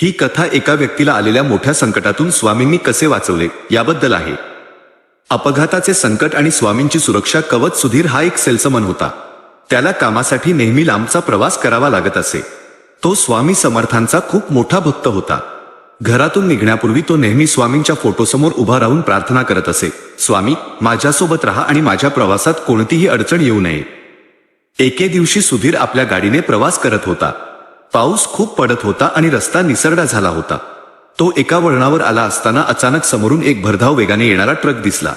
ही कथा एका व्यक्तीला आलेल्या मोठ्या संकटातून स्वामींनी कसे वाचवले याबद्दल आहे. अपघाताचे संकट आणि स्वामींची सुरक्षा कवच सुधीर हा एक सेल्समन होता. त्याला कामासाठी नेहमी लांबचा प्रवास करावा लागत असे. तो स्वामी समर्थांचा खूप मोठा भक्त होता. घरातून निघण्यापूर्वी तो नेहमी स्वामींच्या फोटोसमोर उभा राहून प्रार्थना करत असे स्वामी माझ्यासोबत राहा आणि माझ्या प्रवासात कोणतीही अडचण येऊ नये. एके दिवशी सुधीर आपल्या गाडीने प्रवास करत होता. पाऊस खूप पडत होता आणि रस्ता निसरडा झाला होता. तो एका वळणावर आला असताना अचानक समोरून एक भरधाव वेगाने येणारा ट्रक दिसला.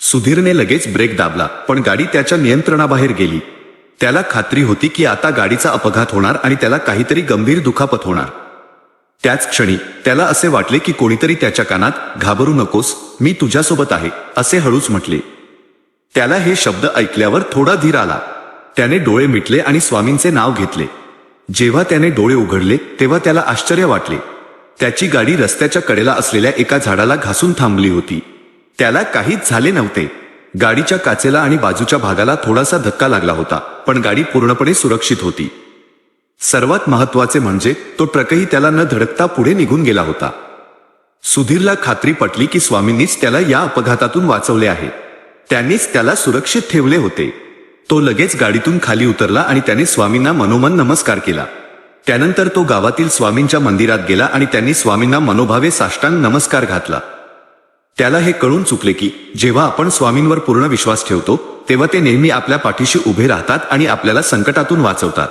सुधीरने लगेच ब्रेक दाबला पण गाडी त्याच्या नियंत्रणाबाहेर गेली. त्याला खात्री होती की आता गाडीचा अपघात होणार आणि त्याला काहीतरी गंभीर दुखापत होणार. त्याच क्षणी त्याला असे वाटले की कोणीतरी त्याच्या कानात घाबरू नकोस मी तुझ्यासोबत आहे असे हळूच म्हटले. त्याला हे शब्द ऐकल्यावर थोडा धीर आला. त्याने डोळे मिटले आणि स्वामींचे नाव घेतले. जेव्हा त्याने डोळे उघडले तेव्हा त्याला आश्चर्य वाटले. त्याची गाडी रस्त्याच्या कडेला असलेल्या एका झाडाला घासून थांबली होती. त्याला काहीच झाले नव्हते. गाडीच्या काचेला आणि बाजूच्या भागाला थोडासा धक्का लागला होता पण गाडी पूर्णपणे सुरक्षित होती. सर्वात महत्त्वाचे म्हणजे तो ट्रकही त्याला न धडकता पुढे निघून गेला होता. सुधीरला खात्री पटली की स्वामींनीच त्याला या अपघातातून वाचवले आहे. त्यांनीच त्याला सुरक्षित ठेवले होते. तो लगेच गाडीतून खाली उतरला आणि त्याने स्वामींना मनोमन नमस्कार केला. त्यानंतर तो गावातील स्वामींच्या मंदिरात गेला आणि त्यांनी स्वामींना मनोभावे साष्टांग नमस्कार घातला. त्याला हे कळून चुकले की जेव्हा आपण स्वामींवर पूर्ण विश्वास ठेवतो तेव्हा ते नेहमी आपल्या पाठीशी उभे राहतात आणि आपल्याला संकटातून वाचवतात.